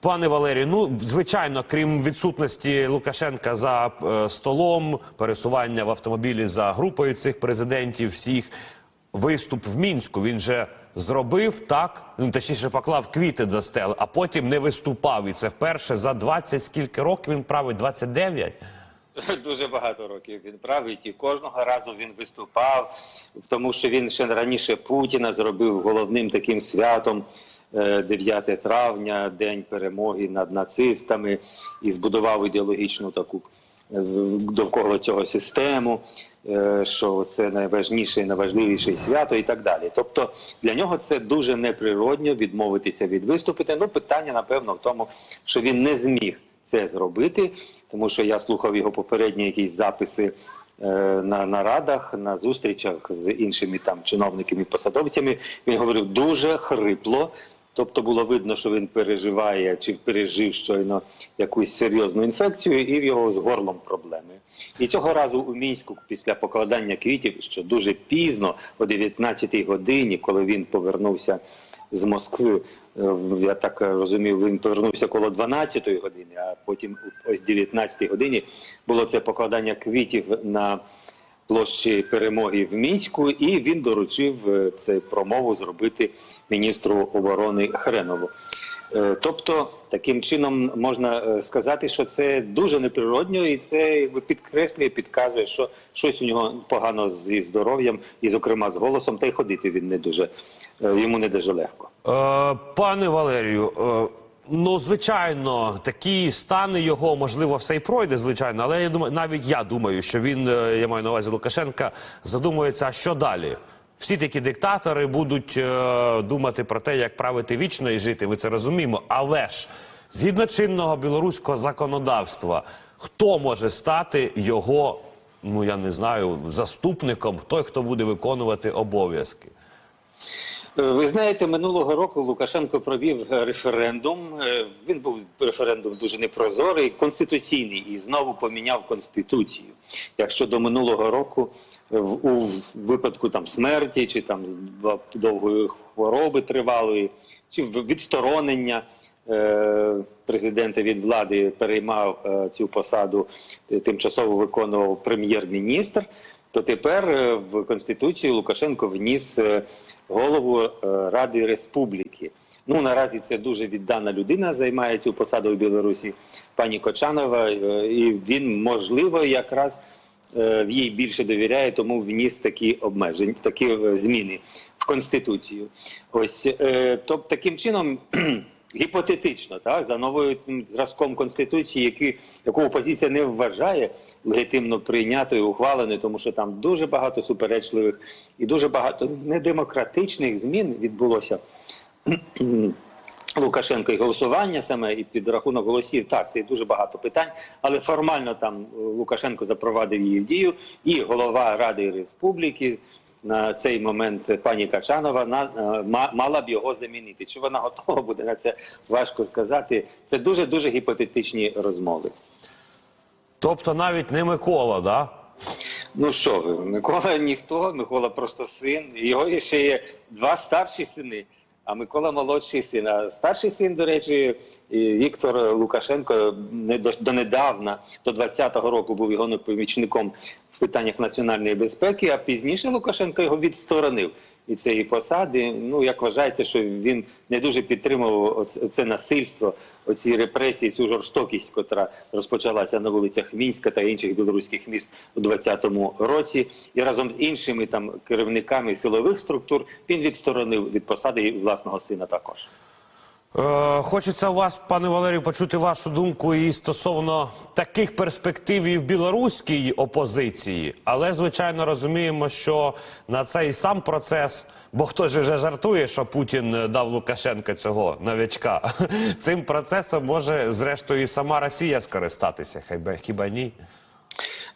Пане Валерію, ну звичайно, крім відсутності Лукашенка за е, столом, пересування в автомобілі за групою цих президентів, всіх виступ в мінську він же зробив так. Ну точніше поклав квіти до стели, а потім не виступав. І це вперше за 20 скільки років він править 29? Дуже багато років він править, і кожного разу він виступав, тому що він ще раніше Путіна зробив головним таким святом. Е, 9 травня, день перемоги над нацистами, і збудував ідеологічну таку е, довкола цього систему, е, що це найважніше і найважливіше свято, і так далі. Тобто для нього це дуже неприродньо відмовитися від виступити. Ну питання напевно в тому, що він не зміг це зробити, тому що я слухав його попередні якісь записи е, на нарадах, на зустрічах з іншими там чиновниками, і посадовцями. Він говорив дуже хрипло. Тобто було видно, що він переживає чи пережив щойно якусь серйозну інфекцію, і в його з горлом проблеми. І цього разу у мінську, після покладання квітів, що дуже пізно, о 19-й годині, коли він повернувся з Москви, е, я так розумів, він повернувся коло 12-ї години, а потім ось 19-й годині було це покладання квітів на площі перемоги в мінську, і він доручив е, цю промову зробити міністру оборони Хренову. Е, Тобто, таким чином можна е, сказати, що це дуже неприродньо, і це підкреслює, підказує, що щось у нього погано зі здоров'ям, і, зокрема, з голосом, та й ходити він не дуже йому не дуже легко. Пане Валерію, ну звичайно, такі стани його можливо все і пройде, звичайно, але я думаю, навіть я думаю, що він, е, я маю на увазі Лукашенка, задумується, а що далі. Всі такі диктатори будуть е, думати про те, як правити вічно і жити. Ми це розуміємо. Але ж згідно чинного білоруського законодавства, хто може стати його, ну я не знаю, заступником, той, хто буде виконувати обов'язки? Е, Ви знаєте, минулого року Лукашенко провів е, референдум. Е, Він був референдум дуже непрозорий, конституційний і знову поміняв конституцію. Якщо до минулого року у випадку там смерті чи там дов- довгої хвороби тривалої, чи відсторонення президента від влади переймав цю посаду, тимчасово виконував прем'єр-міністр. То тепер е, в конституцію Лукашенко вніс е, голову е, Ради Республіки. Ну наразі це дуже віддана людина, займає цю посаду в Білорусі, пані Кочанова, і він можливо якраз в їй більше довіряє, тому вніс такі обмеження, такі зміни в конституцію. Ось тобто таким чином. Гіпотетично, так, за новою зразком конституції, які, яку опозиція не вважає легітимно прийнятою, ухваленою, тому що там дуже багато суперечливих і дуже багато недемократичних змін відбулося. Лукашенко і голосування саме і підрахунок голосів. Так, це дуже багато питань, але формально там е, Лукашенко запровадив її в дію, і голова Ради Республіки на цей момент пані Качанова на, е, мала б його замінити. Чи вона готова буде на це важко сказати? Це дуже дуже гіпотетичні розмови. Тобто навіть не Микола, да? Ну що ви, Микола ніхто, Микола просто син. Його є ще є два старші сини, а Микола молодший син. А старший син, до речі, Віктор Лукашенко не до, донедавна, до 20-го року був його помічником в питаннях національної безпеки, а пізніше Лукашенко його відсторонив від цієї посади. Ну як вважається, що він не дуже підтримував це насильство, оці репресії, цю жорстокість, котра розпочалася на вулицях Мінська та інших білоруських міст у 20-му році, і разом з іншими там керівниками силових структур він відсторонив від посади і власного сина також. Е, хочеться у вас, пане Валерію, почути вашу думку і стосовно таких перспектив і в білоруській опозиції, але звичайно розуміємо, що на цей сам процес, бо хто ж вже жартує, що Путін дав Лукашенка цього новячка. Цим процесом може зрештою і сама Росія скористатися, хіба ні?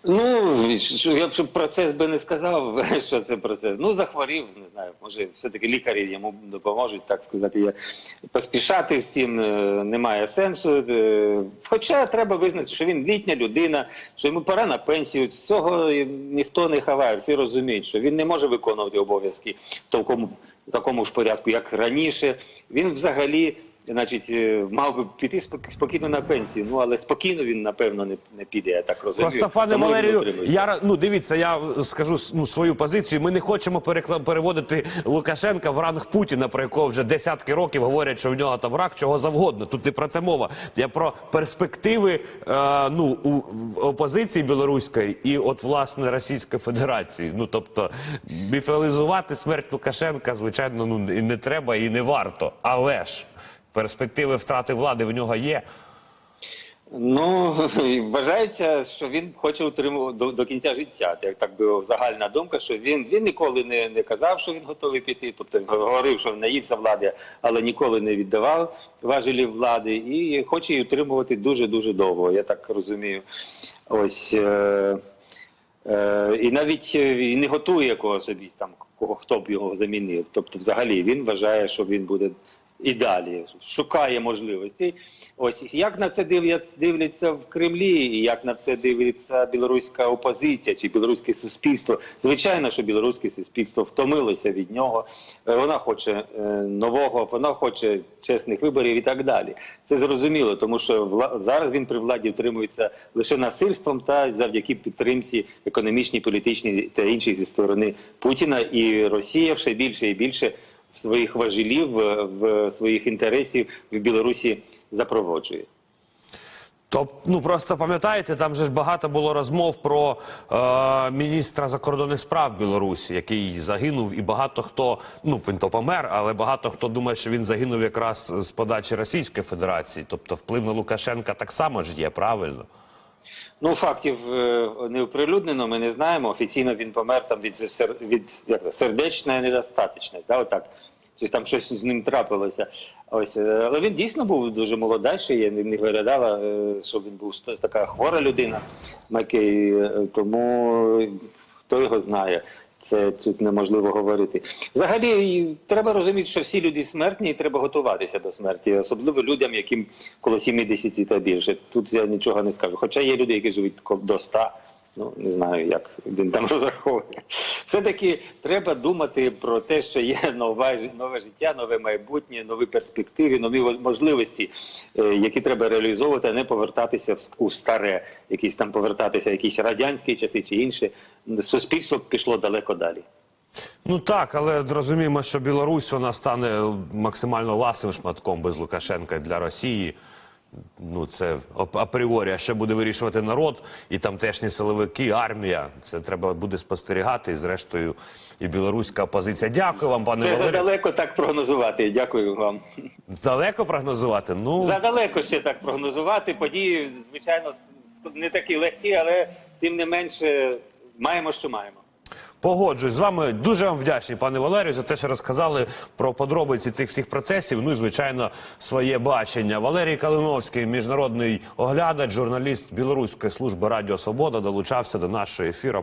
Ну я б процес би не сказав, що це процес. Ну захворів, не знаю. Може, все таки лікарі йому допоможуть, так сказати. Я поспішати з цим е, немає сенсу. Е, Хоча треба визнати, що він літня людина, що йому пора на пенсію. Цього ніхто не ховає. Всі розуміють, що він не може виконувати обов'язки в такому, в такому ж порядку, як раніше. Він взагалі значить, е, мав би піти спок- спокійно на пенсію. Ну але спокійно він напевно не, не піде. Я так розумію. Просто, пане Тому Валерію, я ну дивіться, я скажу ну, свою позицію. Ми не хочемо переводити Лукашенка в ранг Путіна, про якого вже десятки років говорять, що в нього там рак, чого завгодно. Тут не про це мова. Я про перспективи е, ну, у опозиції білоруської і от власне Російської Федерації. Ну тобто міфіалізувати смерть Лукашенка, звичайно, ну не треба і не варто. Але ж перспективи втрати влади в нього є. Ну вважається, що він хоче утримувати до, до кінця життя. Як так би загальна думка, що він, він ніколи не, не казав, що він готовий піти. Тобто говорив, що наївся влади, але ніколи не віддавав важелів влади і хоче її утримувати дуже дуже довго. Я так розумію. Ось. Е, Е, і навіть е, не готує якогось собі там кого хто б його замінив. Тобто, взагалі, він вважає, що він буде і далі, шукає можливостей. Ось як на це дивляться, дивляться в Кремлі, і як на це дивиться білоруська опозиція чи білоруське суспільство. Звичайно, що білоруське суспільство втомилося від нього. Е, Вона хоче е, нового, вона хоче чесних виборів і так далі. Це зрозуміло, тому що вла- зараз він при владі утримується лише насильством та завдяки підтримці економічній, політичній та інших зі сторони Путіна. І Росія все більше і більше своїх важелів, е, в своїх інтересів в Білорусі запроводжує. Тобто, ну просто пам'ятаєте, там же ж багато було розмов про е, міністра закордонних справ Білорусі, який загинув, і багато хто, ну він то помер, але багато хто думає, що він загинув якраз з подачі Російської Федерації. Тобто, вплив на Лукашенка так само ж є, правильно? Ну, фактів е, не оприлюднено, ми не знаємо. Офіційно він помер там від, від сердечної недостаточності. Да, отак. Щось там щось з ним трапилося. Ось, е, але він дійсно був дуже молодайший. я не, виглядала, е, що він був така хвора людина, Макей, тому хто його знає. Це тут неможливо говорити. Взагалі треба розуміти, що всі люди смертні, і треба готуватися до смерті, особливо людям, яким коло 70 та більше. Тут я нічого не скажу. Хоча є люди, які живуть до 100, ну не знаю, як він там розраховує. Все-таки треба думати про те, що є нове, нове життя, нове майбутнє, нові перспективи, нові можливості, е, які треба реалізовувати, а не повертатися у старе, якісь там повертатися, якісь радянські часи чи інше. Суспільство пішло далеко далі. Ну так, але розуміємо, що Білорусь вона стане максимально ласим шматком без Лукашенка для Росії. Ну це ап- апріорі, а що буде вирішувати народ, і тамтешні силовики, армія. Це треба буде спостерігати. І зрештою, і білоруська опозиція. Дякую вам, пане Це Валерію. задалеко так прогнозувати. Дякую вам. Далеко прогнозувати. Ну Задалеко ще так прогнозувати. Події, звичайно, не такі легкі, але тим не менше маємо, що маємо. Погоджуюсь з вами. Дуже вам вдячний, пане Валерію, за те, що розказали про подробиці цих всіх процесів. Ну і звичайно, своє бачення. Валерій Калиновський, міжнародний оглядач, журналіст Білоруської служби Радіо Свобода, долучався до нашого ефіру.